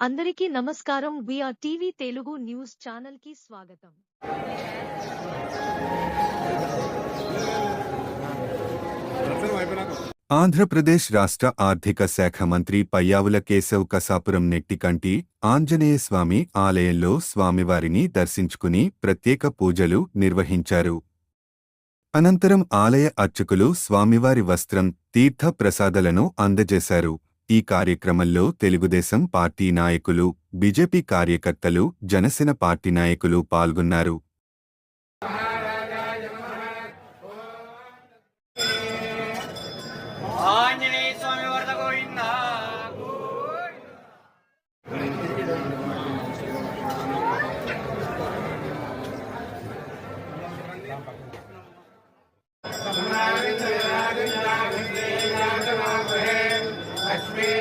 అందరికీ నమస్కారం. VR TV Telugu news ఛానల్కి స్వాగతం. ఆంధ్రప్రదేశ్ రాష్ట్ర ఆర్థిక శాఖ మంత్రి పయ్యావుల కేశవ్ కసాపురం నెట్టికంటి ఆంజనేయ స్వామి ఆలయంలో స్వామివారిని దర్శించుకుని ప్రత్యేక పూజలు నిర్వహించారు. అనంతరం ఆలయ అర్చకులు స్వామివారి వస్త్రం తీర్థ ప్రసాదాలను అందజేశారు. ఈ కార్యక్రమంలో తెలుగుదేశం పార్టీ నాయకులు బీజేపీ కార్యకర్తలు జనసేన పార్టీ నాయకులు పాల్గొన్నారు.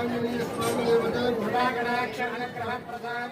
ఆంజనేయ స్వామి దేవత గుడాకటాక్ష అనుగ్రహ ప్రసాద